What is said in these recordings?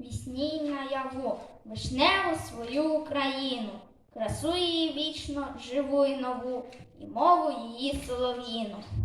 вісні й наяву, вишневу свою Україну, красу її вічно, живу й нову, і мову її солов'їну. –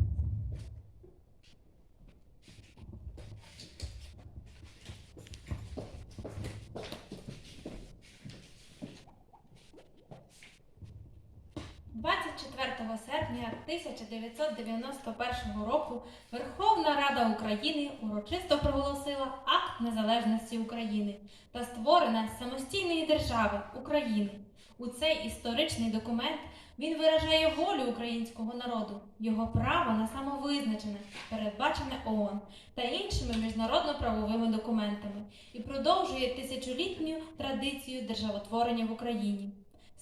24 серпня 1991 року Верховна Рада України урочисто проголосила Акт Незалежності України та створення самостійної держави України. У цей історичний документ він виражає волю українського народу, його право на самовизначене, передбачене ООН та іншими міжнародно-правовими документами і продовжує тисячолітню традицію державотворення в Україні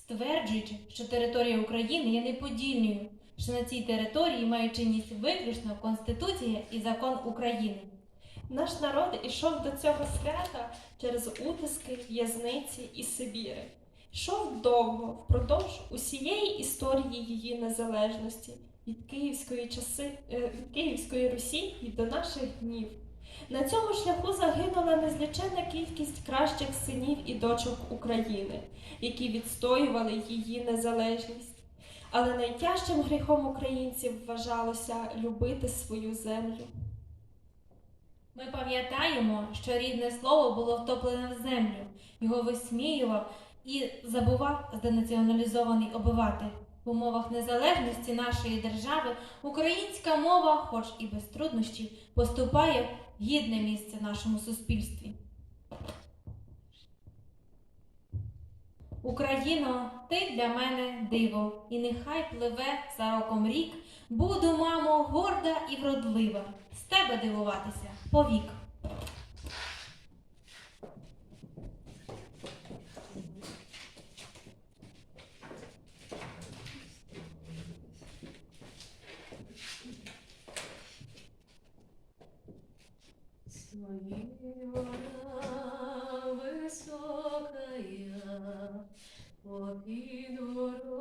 стверджуючи, що територія України є неподільною, що на цій території має чинність виключно Конституція і закон України. Наш народ ішов до цього свята через утиски, в'язниці і Сибіри. Йшов довго, впродовж усієї історії її незалежності від Київської часи, е, від Київської Русі і до наших днів. На цьому шляху загинула незліченна кількість кращих синів і дочок України, які відстоювали її незалежність. Але найтяжчим гріхом українців вважалося любити свою землю. Ми пам'ятаємо, що рідне слово було втоплене в землю, його висміював і забував зденаціоналізований обиватель. В умовах незалежності нашої держави українська мова, хоч і без труднощів, поступає гідне місце в нашому суспільстві. Україно, ти для мене диво, і нехай пливе за роком рік. Буду, мамо, горда і вродлива, з тебе дивуватися повік. O Dinorul,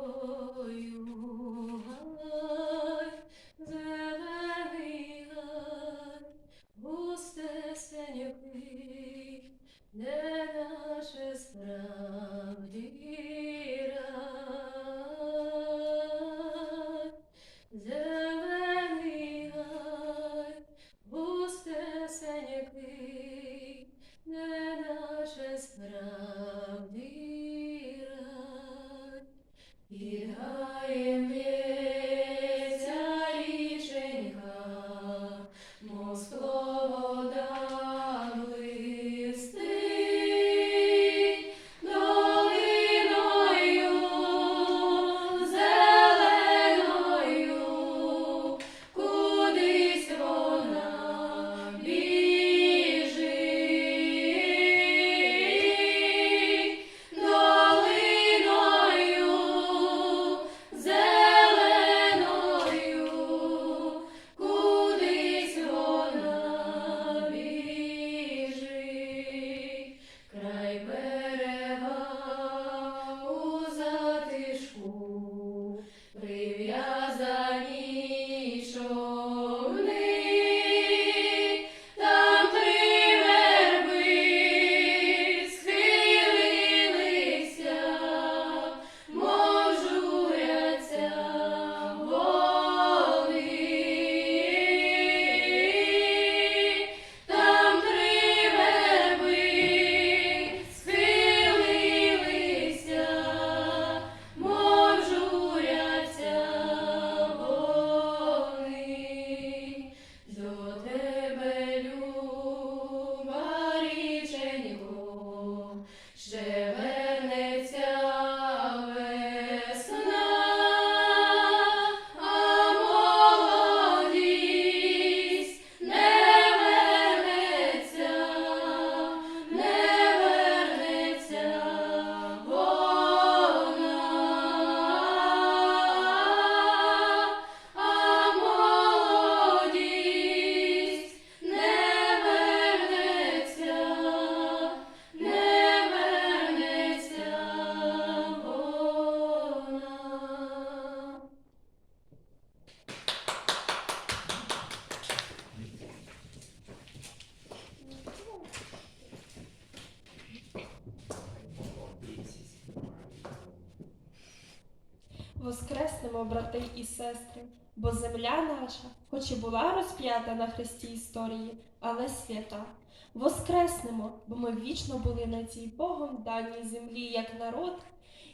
сестри, бо земля наша, хоч і була розп'ята на хресті історії, але свята. Воскреснемо, бо ми вічно були на цій Богом даній землі як народ,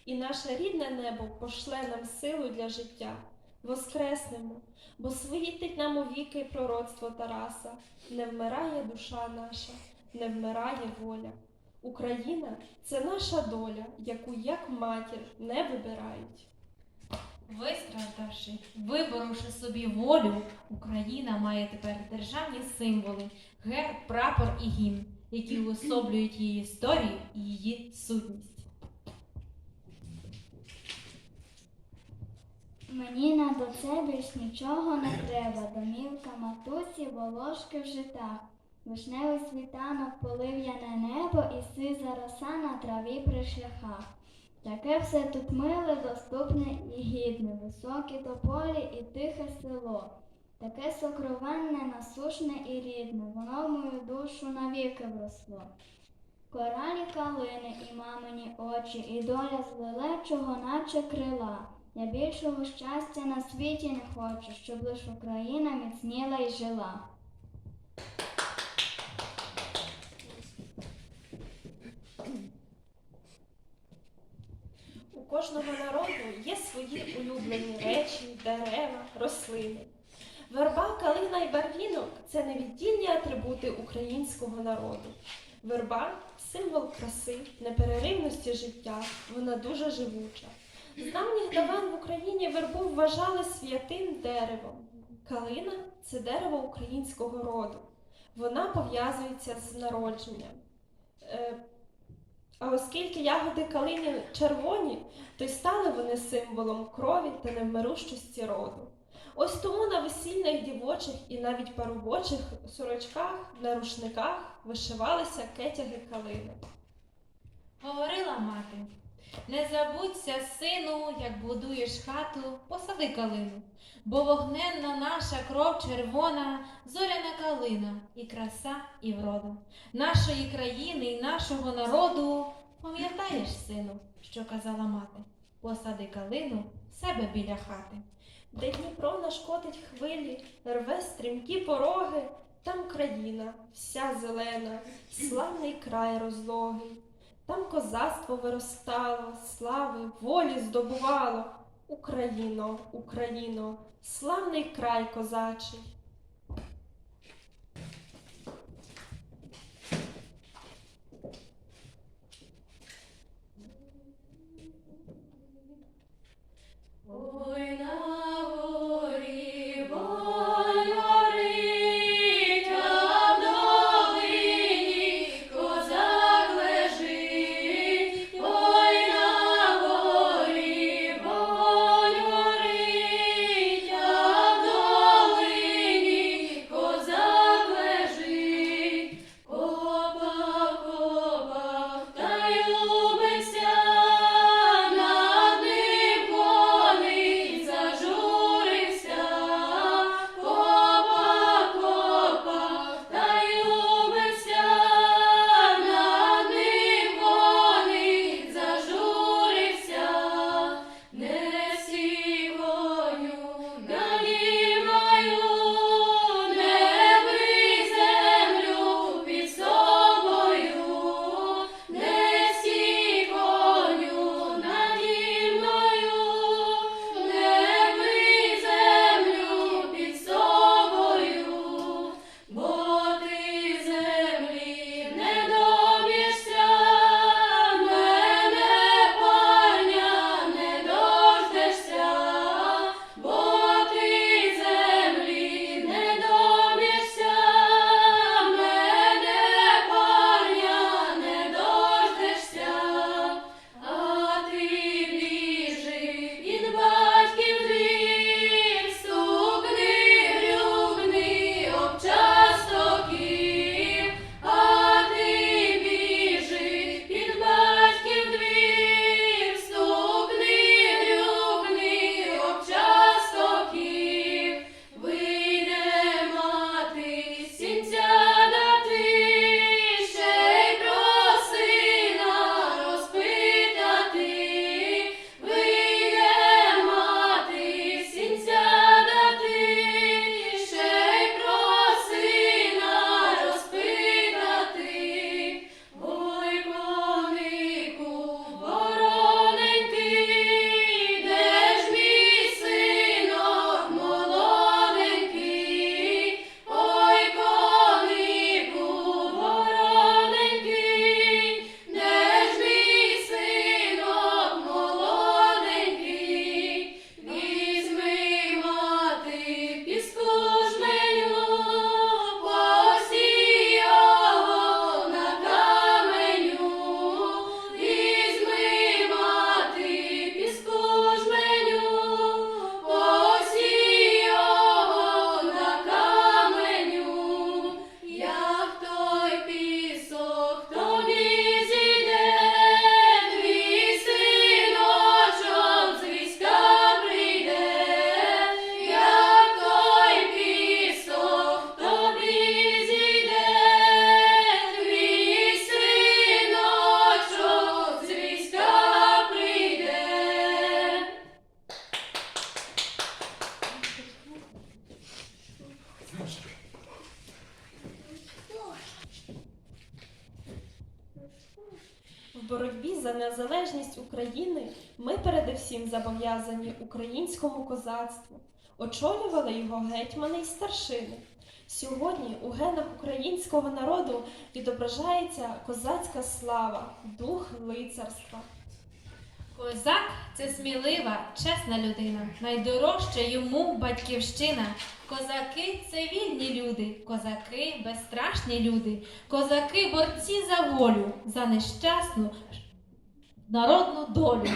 і наше рідне небо пошле нам силу для життя. Воскреснемо, бо світить нам у віки пророцтво Тараса, не вмирає душа наша, не вмирає воля. Україна це наша доля, яку як матір не вибирають. Вистраждавши, виборовши собі волю, Україна має тепер державні символи, герб, прапор і гімн, які уособлюють її історію і її сутність. Мені на до це більш нічого не треба. Домівка матусі, волошки в житах. Вишневий світанок, полив'яне небо і сиза роса на траві при шляхах. Таке все тут миле, доступне і гідне, високі тополі і тихе село. Таке сокровенне, насушне і рідне, воно в мою душу навіки вросло. Коралі калини і мамині очі, і доля з лелечого, наче крила. Я більшого щастя на світі не хочу, щоб лиш Україна міцніла і жила. У кожного народу є свої улюблені речі, дерева, рослини. Верба, калина і барвінок це невіддільні атрибути українського народу. Верба символ краси, непереривності життя, вона дуже живуча. З давніх давен в Україні вербу вважали святим деревом. Калина це дерево українського роду. Вона пов'язується з народженням. А оскільки ягоди калині червоні, то й стали вони символом крові та невмирущості роду. Ось тому на весільних дівочих і навіть парубочих сорочках на рушниках вишивалися кетяги калини. Говорила мати, не забудься, сину, як будуєш хату, посади калину, бо вогненна наша кров червона, зоряна калина, і краса, і врода нашої країни і нашого народу. Пам'ятаєш, сину, що казала мати, посади калину в себе біля хати. Де Дніпро нашкотить хвилі, рве стрімкі пороги, там країна, вся зелена, славний край розлогий. Там козацтво виростало, слави, волі здобувало. Україно, Україно, славний край козачий. Зобов'язані українському козацтву. Очолювали його гетьмани й старшини. Сьогодні у генах українського народу відображається козацька слава, дух лицарства. Козак це смілива, чесна людина, найдорожча йому батьківщина. Козаки це вільні люди, козаки безстрашні люди, козаки борці за волю, за нещасну народну долю.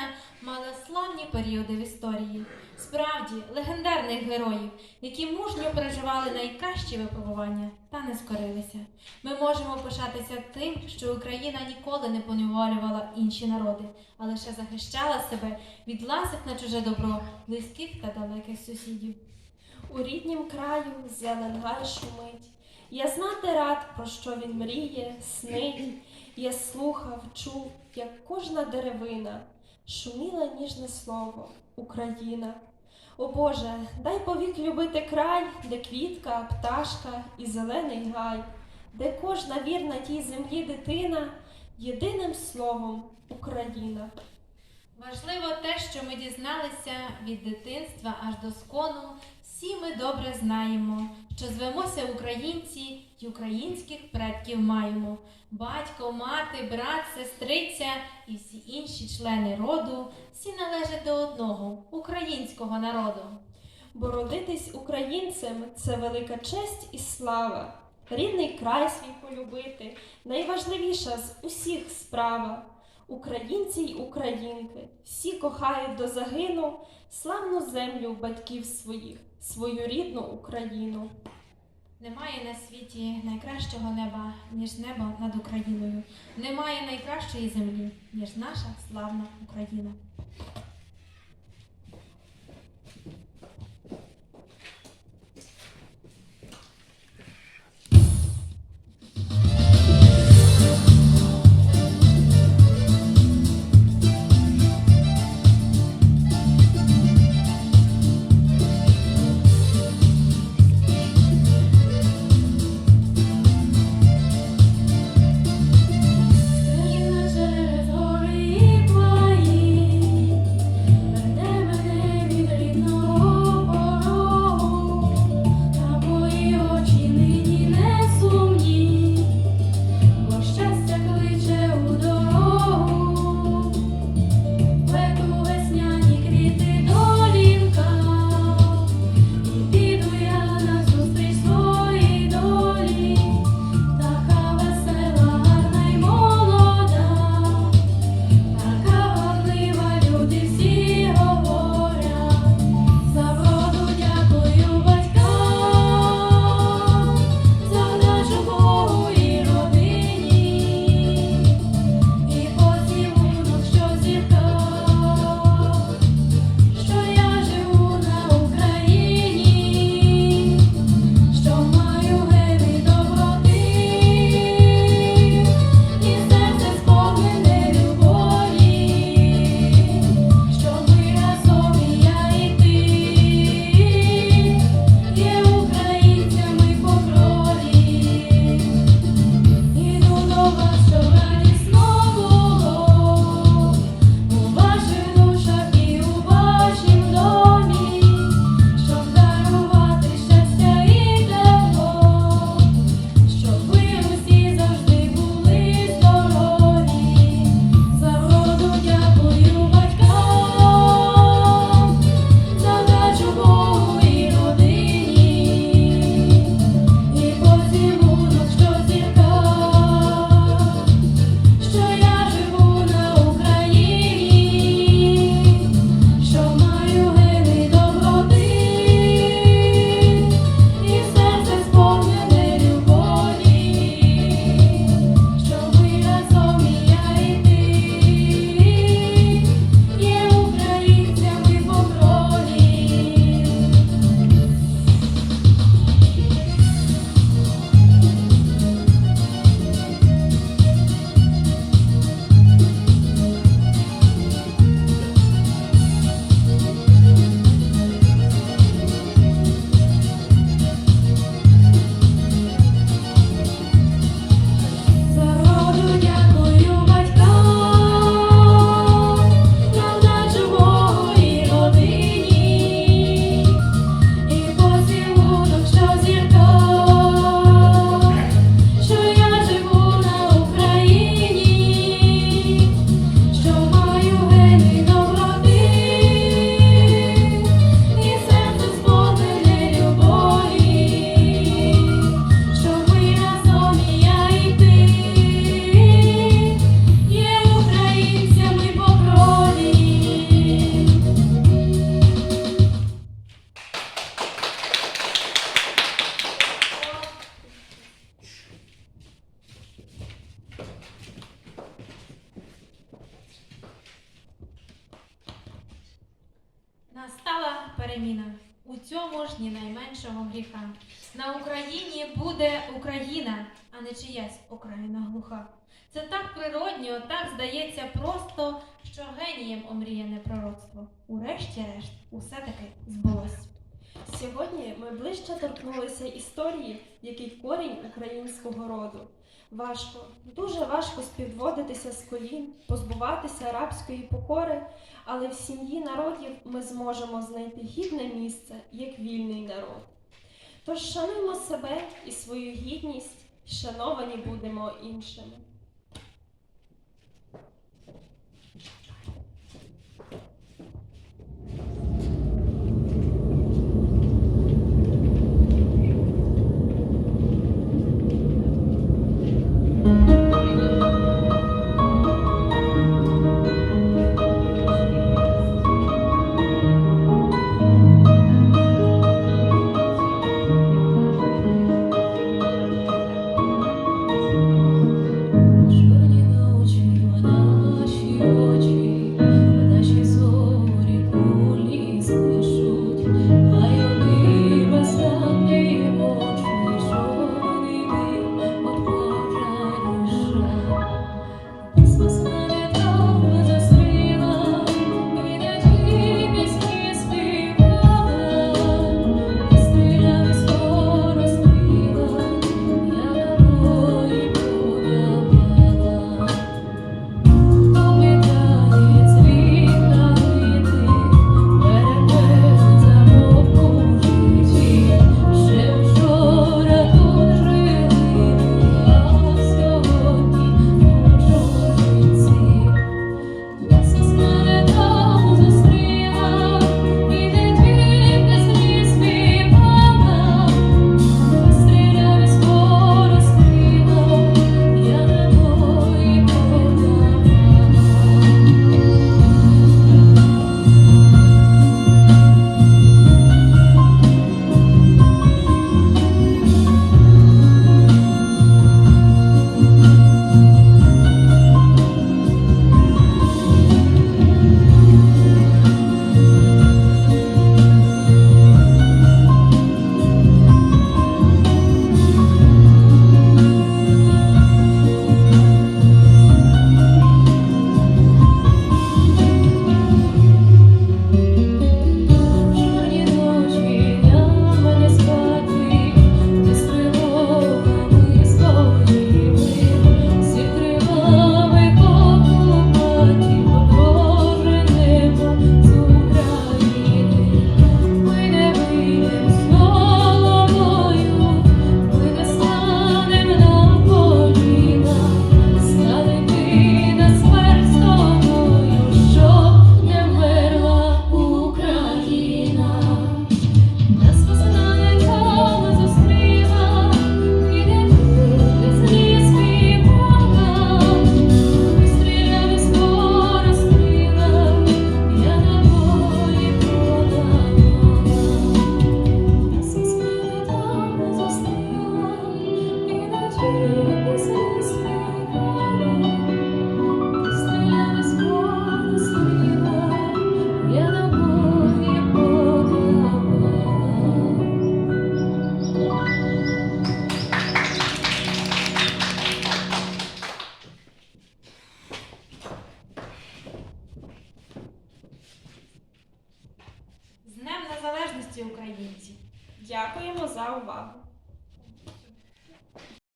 Батьківщина мала славні періоди в історії, справді легендарних героїв, які мужньо переживали найкращі випробування та не скорилися. Ми можемо пишатися тим, що Україна ніколи не поневолювала інші народи, а лише захищала себе від ласок на чуже добро, близьких та далеких сусідів. У ріднім краю зелен гай шумить. Я знати рад, про що він мріє, снить. Я слухав, чув, як кожна деревина шуміла ніжне слово Україна. О Боже, дай повік любити край, де квітка, пташка і зелений гай, де кожна вірна тій землі дитина, єдиним словом Україна. Важливо те, що ми дізналися від дитинства аж до скону. Всі ми добре знаємо, що звемося українці і українських предків маємо. Батько, мати, брат, сестриця і всі інші члени роду, всі належать до одного українського народу. Бо родитись українцем це велика честь і слава, рідний край свій полюбити, найважливіша з усіх справа. Українці й українки, всі кохають до загину славну землю батьків своїх, свою рідну Україну. Немає на світі найкращого неба, ніж небо над Україною. Немає найкращої землі, ніж наша славна Україна. Україна глуха. Це так природньо, так здається, просто що генієм омріяне пророцтво. Урешті-решт, усе таки збулось. Сьогодні ми ближче торкнулися історії, який корінь українського роду. Важко, дуже важко співводитися з колін, позбуватися арабської покори, але в сім'ї народів ми зможемо знайти гідне місце як вільний народ. Тож шануємо себе і свою гідність шановані будемо іншими.